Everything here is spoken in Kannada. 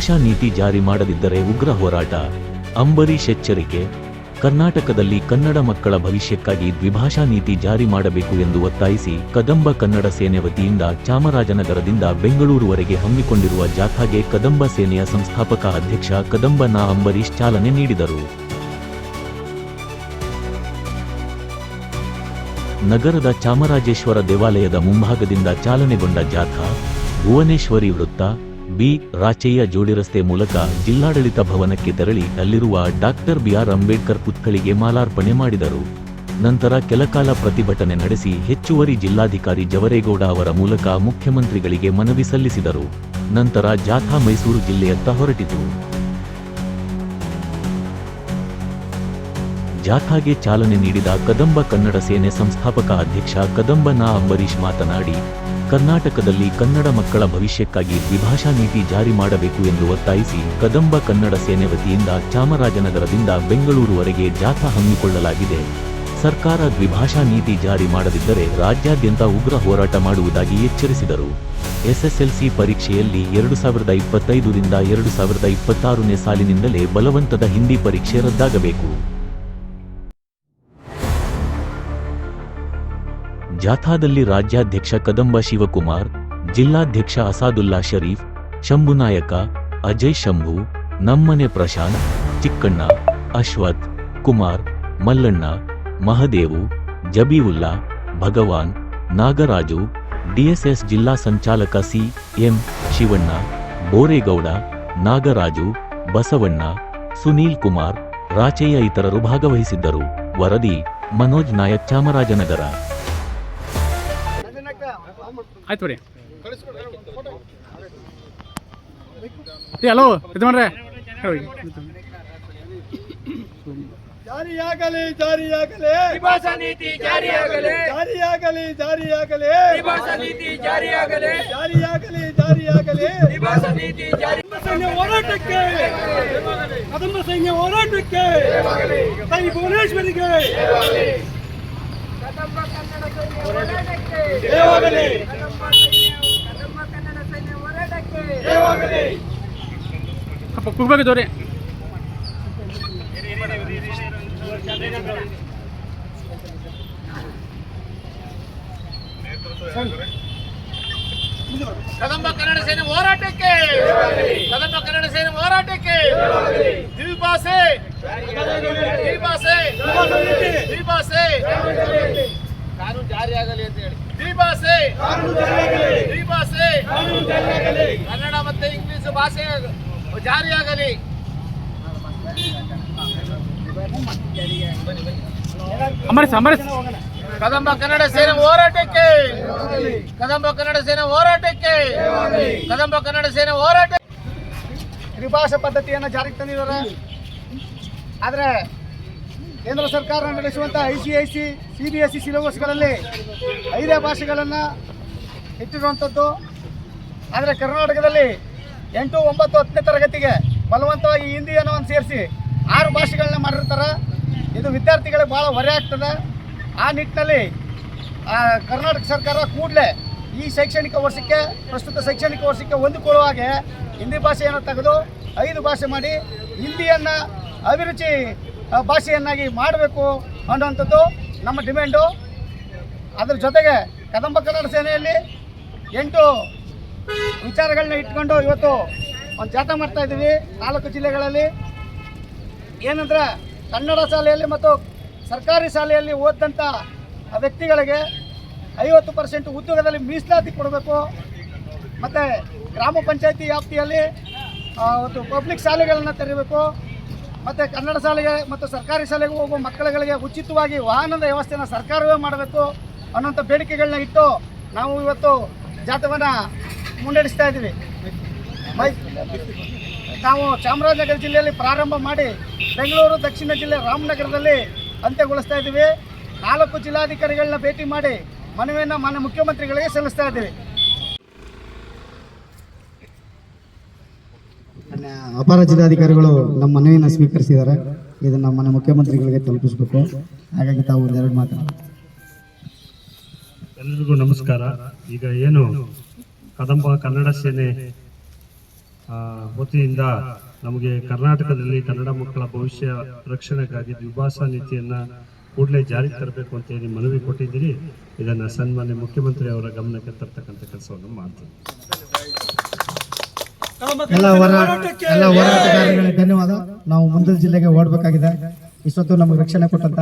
ದ್ವಿಭಾಷಾ ನೀತಿ ಜಾರಿ ಮಾಡದಿದ್ದರೆ ಉಗ್ರ ಹೋರಾಟ. ಅಂಬರೀಷ್ ಎಚ್ಚರಿಕೆ. ಕರ್ನಾಟಕದಲ್ಲಿ ಕನ್ನಡ ಮಕ್ಕಳ ಭವಿಷ್ಯಕ್ಕಾಗಿ ದ್ವಿಭಾಷಾ ನೀತಿ ಜಾರಿ ಮಾಡಬೇಕು ಎಂದು ಒತ್ತಾಯಿಸಿ ಕದಂಬ ಕನ್ನಡ ಸೇನೆ ವತಿಯಿಂದ ಚಾಮರಾಜನಗರದಿಂದ ಬೆಂಗಳೂರುವರೆಗೆ ಹಮ್ಮಿಕೊಂಡಿರುವ ಜಾಥಾಗೆ ಕದಂಬ ಸೇನೆಯ ಸಂಸ್ಥಾಪಕ ಅಧ್ಯಕ್ಷ ಕದಂಬ ನಾ ಅಂಬರೀಷ್ ಚಾಲನೆ ನೀಡಿದರು. ನಗರದ ಚಾಮರಾಜೇಶ್ವರ ದೇವಾಲಯದ ಮುಂಭಾಗದಿಂದ ಚಾಲನೆಗೊಂಡ ಜಾಥಾ, ಭುವನೇಶ್ವರಿ ವೃತ್ತ ಬಿ ರಾಚಯ್ಯ ಜೋಡಿ ರಸ್ತೆ ಮೂಲಕ ಜಿಲ್ಲಾಡಳಿತ ಭವನಕ್ಕೆ ತೆರಳಿ ಅಲ್ಲಿರುವ ಡಾಕ್ಟರ್ ಬಿಆರ್ ಅಂಬೇಡ್ಕರ್ ಪುತ್ಥಳಿಗೆ ಮಾಲಾರ್ಪಣೆ ಮಾಡಿದರು. ನಂತರ ಕೆಲಕಾಲ ಪ್ರತಿಭಟನೆ ನಡೆಸಿ ಹೆಚ್ಚುವರಿ ಜಿಲ್ಲಾಧಿಕಾರಿ ಜವರೇಗೌಡ ಅವರ ಮೂಲಕ ಮುಖ್ಯಮಂತ್ರಿಗಳಿಗೆ ಮನವಿ ಸಲ್ಲಿಸಿದರು. ನಂತರ ಜಾಥಾ ಮೈಸೂರು ಜಿಲ್ಲೆಯತ್ತ ಹೊರಟಿತು. ಜಾಥಾಗೆ ಚಾಲನೆ ನೀಡಿದ ಕದಂಬ ಕನ್ನಡ ಸೇನೆ ಸಂಸ್ಥಾಪಕ ಅಧ್ಯಕ್ಷ ಕದಂಬ ನಾ ಅಂಬರೀಶ್ ಮಾತನಾಡಿ ಕರ್ನಾಟಕದಲ್ಲಿ ಕನ್ನಡ ಮಕ್ಕಳ ಭವಿಷ್ಯಕ್ಕಾಗಿ ದ್ವಿಭಾಷಾ ನೀತಿ ಜಾರಿ ಮಾಡಬೇಕು ಎಂದು ಒತ್ತಾಯಿಸಿ ಕದಂಬ ಕನ್ನಡ ಸೇನೆ ವತಿಯಿಂದ ಚಾಮರಾಜನಗರದಿಂದ ಬೆಂಗಳೂರುವರೆಗೆ ಜಾಥಾ ಹಮ್ಮಿಕೊಳ್ಳಲಾಗಿದೆ. ಸರ್ಕಾರ ದ್ವಿಭಾಷಾ ನೀತಿ ಜಾರಿ ಮಾಡದಿದ್ದರೆ ರಾಜ್ಯಾದ್ಯಂತ ಉಗ್ರ ಹೋರಾಟ ಮಾಡುವುದಾಗಿ ಎಚ್ಚರಿಸಿದರು. ಎಸ್ಎಸ್ಎಲ್ಸಿ ಪರೀಕ್ಷೆಯಲ್ಲಿ ಎರಡು ಸಾವಿರದ ಇಪ್ಪತ್ತೈದರಿಂದ ಎರಡು ಸಾವಿರದ ಇಪ್ಪತ್ತಾರನೇ ಸಾಲಿನಿಂದಲೇ ಬಲವಂತದ ಹಿಂದಿ ಪರೀಕ್ಷೆ ರದ್ದಾಗಬೇಕು. ಜಾಥಾದಲ್ಲಿ ರಾಜ್ಯಾಧ್ಯಕ್ಷ ಕದಂಬ ಶಿವಕುಮಾರ್, ಜಿಲ್ಲಾಧ್ಯಕ್ಷ ಅಸಾದುಲ್ಲಾ ಶರೀಫ್ ಶಂಭುನಾಯಕ ಅಜಯ್ ಶಂಭು, ನಮ್ಮನೆ ಪ್ರಶಾಂತ್, ಚಿಕ್ಕಣ್ಣ, ಅಶ್ವಥ್, ಕುಮಾರ್, ಮಲ್ಲಣ್ಣ, ಮಹದೇವು, ಜಬೀವುಲ್ಲಾ, ಭಗವಾನ್, ನಾಗರಾಜು, ಡಿಎಸ್ಎಸ್ ಜಿಲ್ಲಾ ಸಂಚಾಲಕ ಸಿ ಎಂ ಶಿವಣ್ಣ, ಬೋರೇಗೌಡ, ನಾಗರಾಜು, ಬಸವಣ್ಣ, ಸುನೀಲ್ ಕುಮಾರ್, ರಾಚಯ್ಯ ಇತರರು ಭಾಗವಹಿಸಿದ್ದರು. ವರದಿ, ಮನೋಜ್ ನಾಯಕ್ ಚಾಮರಾಜನಗರ. ಆಯ್ತು ಬಿಡಿ. ಏ ಹಲೋ ಇದು ಮಾಡ್ರೆ. ಜಾರಿಯಾಗಲಿ ಜಾರಿಯಾಗಲಿ. ಭಾಷಾ ನೀತಿ ಜಾರಿಯಾಗಲಿ. ಜಾರಿಯಾಗಲಿ ಜಾರಿಯಾಗಲಿ. ಭಾಷಾ ನೀತಿ ಜಾರಿಯಾಗಲಿ. ಜಾರಿಯಾಗಲಿ ಜಾರಿಯಾಗಲಿ. ಭಾಷಾ ನೀತಿ ಜಾರಿ ಸೈನ್ಯ ಹೋರಾಟಕ್ಕೆ. ಕದಂಬ ಸೈನ್ಯ ಹೋರಾಟಕ್ಕೆ. ತಾಯಿ ಭುವನೇಶ್ವರಿಗೆ. ಕದಂಬ ಕನ್ನಡ ಸೈನ್ಯ ಹೋರಾಟಕ್ಕೆ ಜಯವಾಗಲಿ. ಕದಂಬ ಸೈನ್ಯ ಕದಂಬ ಕನ್ನಡ ಸೈನ್ಯ ಹೋರಾಟಕ್ಕೆ ಜಯವಾಗಲಿ. ಅಪ್ಪ ಕದಂಬ ಕನ್ನಡ ಸೇನೆ ಹೋರಾಟಕ್ಕೆ ಕದಂಬ ಕನ್ನಡ ಸೇನೆ ಹೋರಾಟಕ್ಕೆ ದ್ವಿಭಾಷೆ ದ್ವಿಭಾಷೆ ದ್ವಿಭಾಷೆ ಜಾರಿಯಾಗಲಿ ಅಂತ ಹೇಳಿ. ದ್ವಿಭಾಷೆ. ದ್ವಿಭಾಷೆ. ಕನ್ನಡ ಮತ್ತೆ ಇಂಗ್ಲಿಷ್ ಭಾಷೆ ಜಾರಿಯಾಗಲಿ ಕದಂಬ ಕನ್ನಡ ಸೇನೆ ಹೋರಾಟಕ್ಕೆ. ಕದಂಬ ಕನ್ನಡ ಸೇನೆ ಹೋರಾಟಕ್ಕೆ. ಕದಂಬ ಕನ್ನಡ ಸೇನೆ ಹೋರಾಟ ತ್ರಿಭಾಷಾ ಪದ್ಧತಿಯನ್ನು ಜಾರಿಗೆ ತಂದಿದ್ದಾರೆ. ಆದರೆ ಕೇಂದ್ರ ಸರ್ಕಾರ ನಡೆಸುವಂಥ I C I C C B S C ಸಿಲೆಬಸ್ಗಳಲ್ಲಿ ಐದೇ ಭಾಷೆಗಳನ್ನು ಇಟ್ಟಿರುವಂಥದ್ದು. ಆದರೆ ಕರ್ನಾಟಕದಲ್ಲಿ ಎಂಟು, ಒಂಬತ್ತು, ಹತ್ತನೇ ತರಗತಿಗೆ ಬಲವಂತವಾಗಿ ಹಿಂದಿಯನ್ನು ಒಂದು ಸೇರಿಸಿ ಆರು ಭಾಷೆಗಳನ್ನ ಮಾಡಿರ್ತಾರೆ. ಇದು ವಿದ್ಯಾರ್ಥಿಗಳಿಗೆ ಭಾಳ ಹೊರೆ ಆಗ್ತದೆ. ಆ ನಿಟ್ಟಿನಲ್ಲಿ ಕರ್ನಾಟಕ ಸರ್ಕಾರ ಕೂಡಲೇ ಈ ಶೈಕ್ಷಣಿಕ ವರ್ಷಕ್ಕೆ, ಪ್ರಸ್ತುತ ಶೈಕ್ಷಣಿಕ ವರ್ಷಕ್ಕೆ ಹೊಂದಿಕೊಳ್ಳುವ ಹಾಗೆ ಹಿಂದಿ ಭಾಷೆಯನ್ನು ತೆಗೆದು ಐದು ಭಾಷೆ ಮಾಡಿ ಹಿಂದಿಯನ್ನು ಅಭಿರುಚಿ ಭಾಷೆಯನ್ನಾಗಿ ಮಾಡಬೇಕು ಅನ್ನುವಂಥದ್ದು ನಮ್ಮ ಡಿಮ್ಯಾಂಡು. ಅದರ ಜೊತೆಗೆ ಕದಂಬ ಕನ್ನಡ ಸೇನೆಯಲ್ಲಿ ಎಂಟು ವಿಚಾರಗಳನ್ನ ಇಟ್ಕೊಂಡು ಇವತ್ತು ಒಂದು ಜಾಥಾ ಮಾಡ್ತಾ ಇದ್ದೀವಿ. ನಾಲ್ಕು ಜಿಲ್ಲೆಗಳಲ್ಲಿ ಏನಂದರೆ ಕನ್ನಡ ಶಾಲೆಯಲ್ಲಿ ಮತ್ತು ಸರ್ಕಾರಿ ಶಾಲೆಯಲ್ಲಿ ಓದಿದಂಥ ವ್ಯಕ್ತಿಗಳಿಗೆ ಐವತ್ತು ಪರ್ಸೆಂಟ್ ಉದ್ಯೋಗದಲ್ಲಿ ಮೀಸಲಾತಿ ಕೊಡಬೇಕು. ಮತ್ತು ಗ್ರಾಮ ಪಂಚಾಯತಿ ವ್ಯಾಪ್ತಿಯಲ್ಲಿ ಒಂದು ಪಬ್ಲಿಕ್ ಶಾಲೆಗಳನ್ನು ತೆರೀಬೇಕು ಮತ್ತು ಕನ್ನಡ ಶಾಲೆಗೆ ಮತ್ತು ಸರ್ಕಾರಿ ಶಾಲೆಗೆ ಹೋಗುವ ಮಕ್ಕಳುಗಳಿಗೆ ಉಚಿತವಾಗಿ ವಾಹನದ ವ್ಯವಸ್ಥೆಯನ್ನು ಸರ್ಕಾರವೇ ಮಾಡಬೇಕು ಅನ್ನೋಂಥ ಬೇಡಿಕೆಗಳನ್ನ ಇಟ್ಟು ನಾವು ಇವತ್ತು ಜಾಥವನ್ನು ಮುನ್ನಡೆಸ್ತಾ ಇದ್ದೀವಿ. ನಾವು ಚಾಮರಾಜನಗರ ಜಿಲ್ಲೆಯಲ್ಲಿ ಪ್ರಾರಂಭ ಮಾಡಿ ಬೆಂಗಳೂರು, ದಕ್ಷಿಣ ಜಿಲ್ಲೆ ರಾಮನಗರದಲ್ಲಿ ಅಂತ್ಯಗೊಳಿಸ್ತಾ ಇದ್ದೀವಿ. ನಾಲ್ಕು ಜಿಲ್ಲಾಧಿಕಾರಿಗಳನ್ನ ಭೇಟಿ ಮಾಡಿ ಮನವಿಯನ್ನು ಮಾನ್ಯ ಮುಖ್ಯಮಂತ್ರಿಗಳಿಗೆ ಸಲ್ಲಿಸ್ತಾ ಇದ್ದೀವಿ. ಅಪರ ಜಿಲ್ಲಾಧಿಕಾರಿಗಳು ನಮ್ಮ ಮನವಿಯನ್ನು ಸ್ವೀಕರಿಸಿದ್ದಾರೆ. ಇದನ್ನು ಮನೆ ಮುಖ್ಯಮಂತ್ರಿಗಳಿಗೆ ತಲುಪಿಸಬೇಕು. ಹಾಗಾಗಿ ತಾವು ಒಂದೆರಡು ಮಾತಾಡಿ ಎಲ್ರಿಗೂ ನಮಸ್ಕಾರ. ಈಗ ಏನು ಕದಂಬ ಕನ್ನಡ ಸೇನೆ ವತಿಯಿಂದ ನಮಗೆ ಕರ್ನಾಟಕದಲ್ಲಿ ಕನ್ನಡ ಮಕ್ಕಳ ಭವಿಷ್ಯ ರಕ್ಷಣೆಗಾಗಿ ದ್ವಿಭಾಷಾ ನೀತಿಯನ್ನು ಕೂಡಲೇ ಜಾರಿಗೆ ತರಬೇಕು ಅಂತ ಹೇಳಿ ಮನವಿ ಕೊಟ್ಟಿದ್ದೀರಿ. ಇದನ್ನು ಸನ್ಮಾನ್ಯ ಮುಖ್ಯಮಂತ್ರಿ ಅವರ ಗಮನಕ್ಕೆ ತರ್ತಕ್ಕಂಥ ಕೆಲಸವನ್ನು ಮಾಡ್ತೀನಿ. ಎಲ್ಲ ಹೋರಾಟ ಎಲ್ಲ ಹೋರಾಟಗಾರರಿಗೆ ಧನ್ಯವಾದ. ನಾವು ಮುಂದಿನ ಜಿಲ್ಲೆಗೆ ಓಡಬೇಕಾಗಿದೆ. ಇಷ್ಟೊತ್ತು ನಮಗೆ ರಕ್ಷಣೆ ಕೊಟ್ಟಂತ